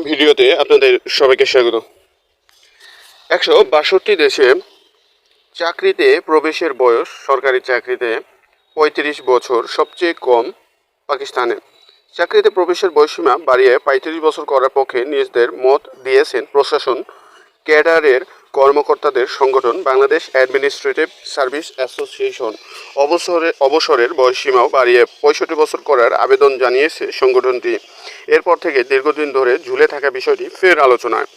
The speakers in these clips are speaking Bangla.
ভিডিওতে আপনাদের সবাইকে স্বাগত। একশো বাষট্টি দেশে চাকরিতে প্রবেশের বয়স, সরকারি চাকরিতে পঁয়ত্রিশ বছর, সবচেয়ে কম পাকিস্তানে। চাকরিতে প্রবেশের বয়সীমা বাড়িয়ে পঁয়ত্রিশ বছর করার পক্ষে নিজেদের মত দিয়েছেন প্রশাসন। ক্যাডারের কর্মকর্তাদের সংগঠন বাংলাদেশ অ্যাডমিনিস্ট্রেটিভ সার্ভিস অ্যাসোসিয়েশন অবসরে অবসরের বয়সীমাও বাড়িয়ে পঁয়ষট্টি বছর করার আবেদন জানিয়েছে সংগঠনটি। এরপর থেকে দীর্ঘদিন ধরে ঝুলে থাকা বিষয়টি ফের আলোচনায়।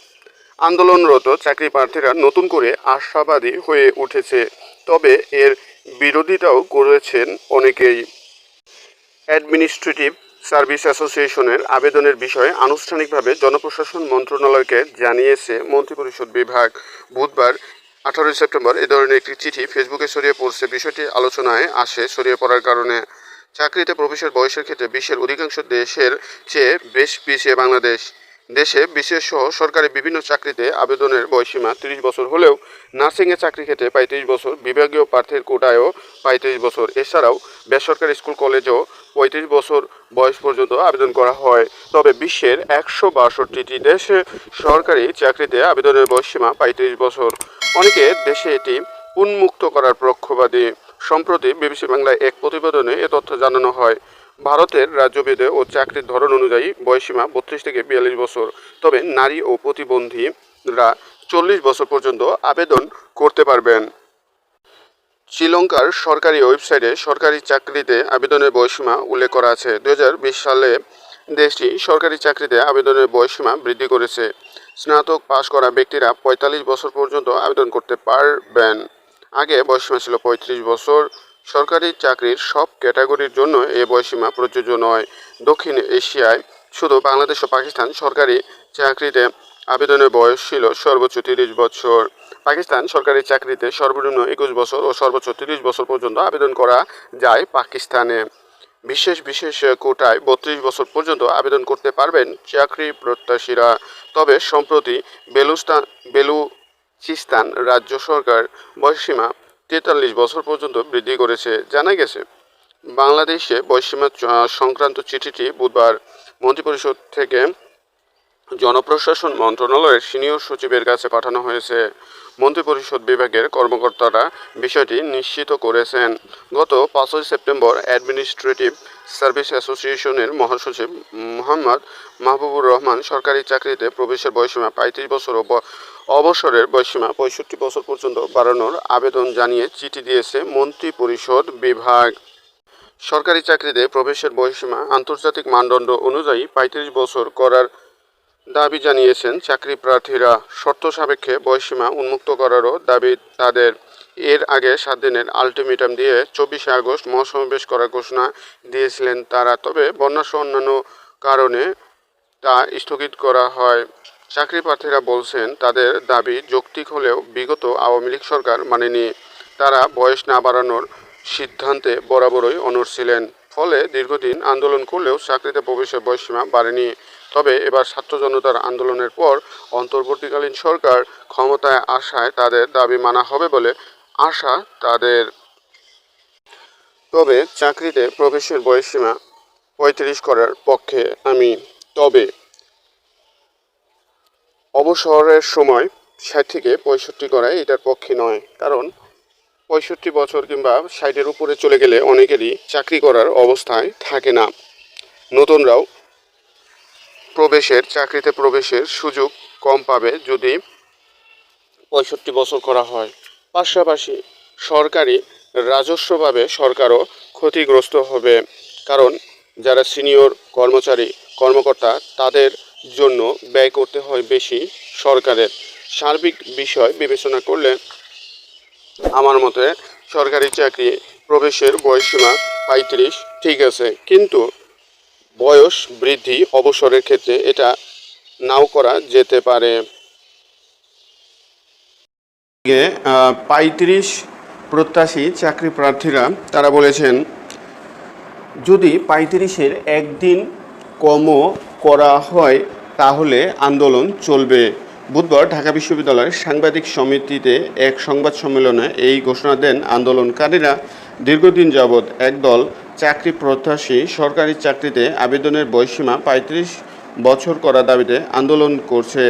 আন্দোলনরত চাকরি প্রার্থীরা নতুন করে আশাবাদী হয়ে উঠেছে, তবে এর বিরোধিতাও করেছেন অনেকেই। অ্যাডমিনিস্ট্রেটিভ সার্ভিস অ্যাসোসিয়েশনের আবেদনের বিষয়ে আনুষ্ঠানিকভাবে জনপ্রশাসন মন্ত্রণালয়কে জানিয়েছে মন্ত্রিপরিষদ বিভাগ। বুধবার, আঠারোই সেপ্টেম্বর এ ধরনের একটি চিঠি ফেসবুকে ছড়িয়ে পড়ছে। বিষয়টি আলোচনায় আসে। ছড়িয়ে পড়ার কারণে চাকরিতে প্রবেশের বয়সের ক্ষেত্রে বিশ্বের অধিকাংশ দেশের চেয়ে বেশ পিছিয়ে বাংলাদেশ। দেশে বিশেষ সহ সরকারি বিভিন্ন চাকরিতে আবেদনের বয়সীমা তিরিশ বছর হলেও নার্সিংয়ে চাকরি ক্ষেত্রে পঁয়ত্রিশ বছর, বিভাগীয় প্রার্থীর কোটায়ও পঁয়ত্রিশ বছর। এছাড়াও বেসরকারি স্কুল, কলেজেও পঁয়ত্রিশ বছর বয়স পর্যন্ত আবেদন করা হয়। তবে বিশ্বের একশো বাষট্টিটি দেশে সরকারি চাকরিতে আবেদনের বয়সীমা পঁয়ত্রিশ বছর। অনেকে দেশে এটি উন্মুক্ত করার পক্ষবাদী সম্প্রতি বিবিসি বাংলায় এক প্রতিবেদনে এ তথ্য জানানো হয়। ভারতের রাজ্যভেদে ও চাকরির ধরন অনুযায়ী বয়সীমা বত্রিশ থেকে বিয়াল্লিশ বছর। তবে নারী ও প্রতিবন্ধীরা চল্লিশ বছর পর্যন্ত আবেদন করতে পারবেন। শ্রীলঙ্কার সরকারি ওয়েবসাইটে সরকারি চাকরিতে আবেদনের বয়সীমা উল্লেখ করা আছে। দু হাজার বিশ সালে দেশটি সরকারি চাকরিতে আবেদনের বয়সীমা বৃদ্ধি করেছে। স্নাতক পাশ করা ব্যক্তিরা পঁয়তাল্লিশ বছর পর্যন্ত আবেদন করতে পারবেন। আগে বয়সীমা ছিল পঁয়ত্রিশ বছর। সরকারি চাকরির সব ক্যাটাগরির জন্য এ বয়সীমা প্রযোজ্য নয়। দক্ষিণ এশিয়ায় শুধু বাংলাদেশ ও পাকিস্তান সরকারি চাকরিতে আবেদনের বয়স ছিল সর্বোচ্চ তিরিশ বছর। পাকিস্তান সরকারি চাকরিতে সর্বনিম্ন একুশ বছর ও সর্বোচ্চ তিরিশ বছর পর্যন্ত আবেদন করা যায় পাকিস্তানে। বিশেষ বিশেষ কোটায় বত্রিশ বছর পর্যন্ত আবেদন করতে পারবেন চাকরি প্রত্যাশীরা। তবে সম্প্রতি বেলুস্তান বেলুচিস্তান রাজ্য সরকার বয়সীমা তেতাল্লিশ বছর পর্যন্ত বৃদ্ধি করেছে, জানা গেছে। বাংলাদেশে বয়সীমা সংক্রান্ত চিঠিটি বুধবার মন্ত্রিপরিষদ থেকে জনপ্রশাসন মন্ত্রণালয়ের সিনিয়র সচিবের কাছে পাঠানো হয়েছে। মন্ত্রিপরিষদ বিভাগের কর্মকর্তারা বিষয়টি নিশ্চিত করেছেন। গত পাঁচই সেপ্টেম্বর অ্যাডমিনিস্ট্রেটিভ সার্ভিস অ্যাসোসিয়েশনের মহাসচিব মোহাম্মদ মাহবুবুর রহমান সরকারি চাকরিতে প্রবেশের বয়সীমা পঁয়ত্রিশ বছর ও অবসরের বয়সীমা পঁয়ষট্টি বছর পর্যন্ত বাড়ানোর আবেদন জানিয়ে চিঠি দিয়েছে মন্ত্রিপরিষদ বিভাগ। সরকারি চাকরিতে প্রবেশের বয়সীমা আন্তর্জাতিক মানদণ্ড অনুযায়ী পঁয়ত্রিশ বছর করার দাবি জানিয়েছেন চাকরি প্রার্থীরা। শর্ত সাপেক্ষে বয়সীমা উন্মুক্ত করারও দাবি তাদের। এর আগে সাত দিনের আলটিমেটাম দিয়ে চব্বিশে আগস্ট মহাসমাবেশ করার ঘোষণা দিয়েছিলেন তারা। তবে বন্যাসহ অন্যান্য কারণে তা স্থগিত করা হয়। চাকরি প্রার্থীরা বলছেন, তাদের দাবি যৌক্তিক হলেও বিগত আওয়ামী লীগ সরকার মানেনি। তারা বয়স না বাড়ানোর সিদ্ধান্তে বরাবরই অনড় ছিলেন। ফলে দীর্ঘদিন আন্দোলন করলেও চাকরিতে প্রবেশের বয়সীমা বাড়েনি। তবে এবার ছাত্র জনতার আন্দোলনের পর অন্তর্বর্তীকালীন সরকার ক্ষমতায় আসায় তাদের দাবি মানা হবে বলে আশা তাদের। তবে চাকরিতে প্রবেশের বয়সীমা পঁয়ত্রিশ করার পক্ষে আমি। তবে অবসরের সময় ষাট থেকে পঁয়ষট্টি করা এটার পক্ষে নয়। কারণ পঁয়ষট্টি বছর কিংবা ষাটের উপরে চলে গেলে অনেকেরই চাকরি করার অবস্থায় থাকে না। নতুনরাও প্রবেশের, চাকরিতে প্রবেশের সুযোগ কম পাবে যদি পঁয়ষট্টি বছর করা হয়। পাশাপাশি সরকারি রাজস্বভাবে সরকারও ক্ষতিগ্রস্ত হবে। কারণ যারা সিনিয়র কর্মচারী, কর্মকর্তা, তাদের জন্য ব্যয় করতে হয় বেশি সরকারের। সার্বিক বিষয় বিবেচনা করলে আমার মতে সরকারি চাকরি প্রবেশের বয়সীমা পঁয়ত্রিশ, ঠিক আছে। কিন্তু বয়স বৃদ্ধি অবসরের ক্ষেত্রে এটা নাও করা যেতে পারে। পঁয়ত্রিশ প্রত্যাশী চাকরি প্রার্থীরা, তারা বলেছেন, যদি পঁয়ত্রিশের একদিন কমও করা হয়, তাহলে আন্দোলন চলবে। বুধবার ঢাকা বিশ্ববিদ্যালয়ের সাংবাদিক সমিতিতে এক সংবাদ সম্মেলনে এই ঘোষণা দেন আন্দোলনকারীরা। দীর্ঘদিন যাবৎ একদল চাকরি প্রত্যাশী সরকারি চাকরিতে আবেদনের বয়সীমা পঁয়ত্রিশ বছর করা দাবিতে আন্দোলন করছে।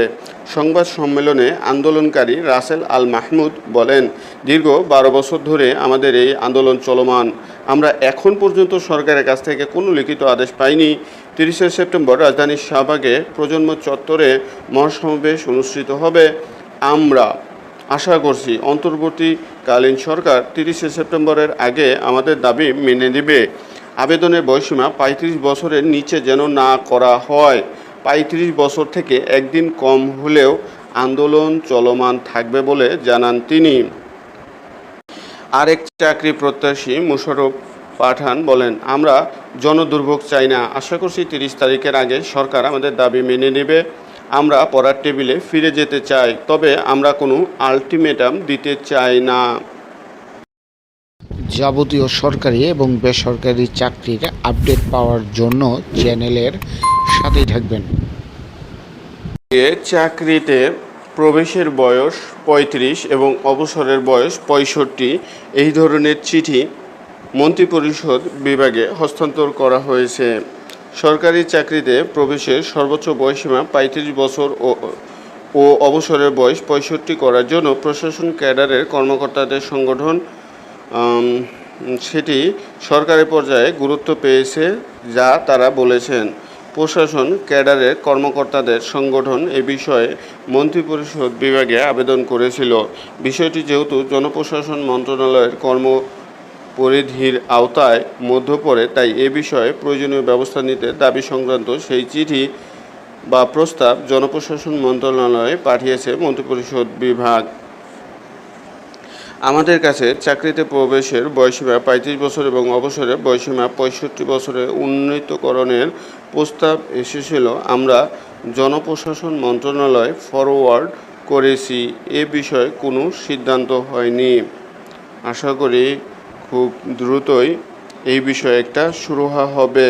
সংবাদ সম্মেলনে আন্দোলনকারী রাসেল আল মাহমুদ বলেন, দীর্ঘ বারো বছর ধরে আমাদের এই আন্দোলন চলমান। আমরা এখন পর্যন্ত সরকারের কাছ থেকে কোনো লিখিত আদেশ পাইনি। তিরিশে সেপ্টেম্বর রাজধানীর শাহবাগে প্রজন্ম চত্বরে মহাসমাবেশ অনুষ্ঠিত হবে। আমরা আশা করছি অন্তর্বর্তীকালীন সরকার তিরিশে সেপ্টেম্বরের আগে আমাদের দাবি মেনে নেবে। আবেদনের বয়সীমা পঁয়ত্রিশ বছরের নিচে যেন না করা হয়। পঁয়ত্রিশ বছর থেকে একদিন কম হলেও আন্দোলন চলমান থাকবে বলে জানান তিনি। আরেক চাকরি প্রত্যাশী মুশারফ পাঠান বলেন, আমরা জনদুর্ভোগ চাই না। আশা করছি তিরিশ তারিখের আগে সরকার আমাদের দাবি মেনে নেবে। আমরা পড়ার টেবিলে ফিরে যেতে চাই, তবে আমরা কোনো আলটিমেটাম দিতে চাই না। যাবতীয় সরকারি এবং বেসরকারি চাকরির আপডেট পাওয়ার জন্য চ্যানেলের সাথেই থাকবেন। চাকরিতে প্রবেশের বয়স পঁয়ত্রিশ এবং অবসরের বয়স পঁয়ষট্টি। এই ধরনের চিঠি মন্ত্রিপরিষদ বিভাগে হস্তান্তর করা হয়েছে। সরকারি চাকরিতে প্রবেশের সর্বোচ্চ বয়সীমা পঁয়ত্রিশ বছর ও ও অবসরের বয়স পঁয়ষট্টি করার জন্য প্রশাসন ক্যাডারের কর্মকর্তাদের সংগঠন সেটি সরকারি পর্যায়ে গুরুত্ব পেয়েছে যা তারা বলেছেন। প্রশাসন ক্যাডারের কর্মকর্তাদের সংগঠন এ বিষয়ে মন্ত্রিপরিষদ বিভাগে আবেদন করেছিল। বিষয়টি যেহেতু জনপ্রশাসন মন্ত্রণালয়ের কর্ম পরিধির আওতায় মধ্য পড়ে তাই এ বিষয়ে প্রয়োজনীয় ব্যবস্থা নিতে দাবি সংক্রান্ত সেই চিঠি বা প্রস্তাব জনপ্রশাসন মন্ত্রণালয়ে পাঠিয়েছে মন্ত্রিপরিষদ বিভাগ। আমাদের কাছে চাকরিতে প্রবেশের বয়সীমা পঁয়ত্রিশ বছর এবং অবসরে বয়সীমা পঁয়ষট্টি বছরে উন্নীতকরণের প্রস্তাব এসেছিল। আমরা জনপ্রশাসন মন্ত্রণালয় ফরওয়ার্ড করেছি। এ বিষয়ে কোনো সিদ্ধান্ত হয়নি। আশা করি খুব দ্রুতই এই বিষয়ে একটা সুরাহা হবে।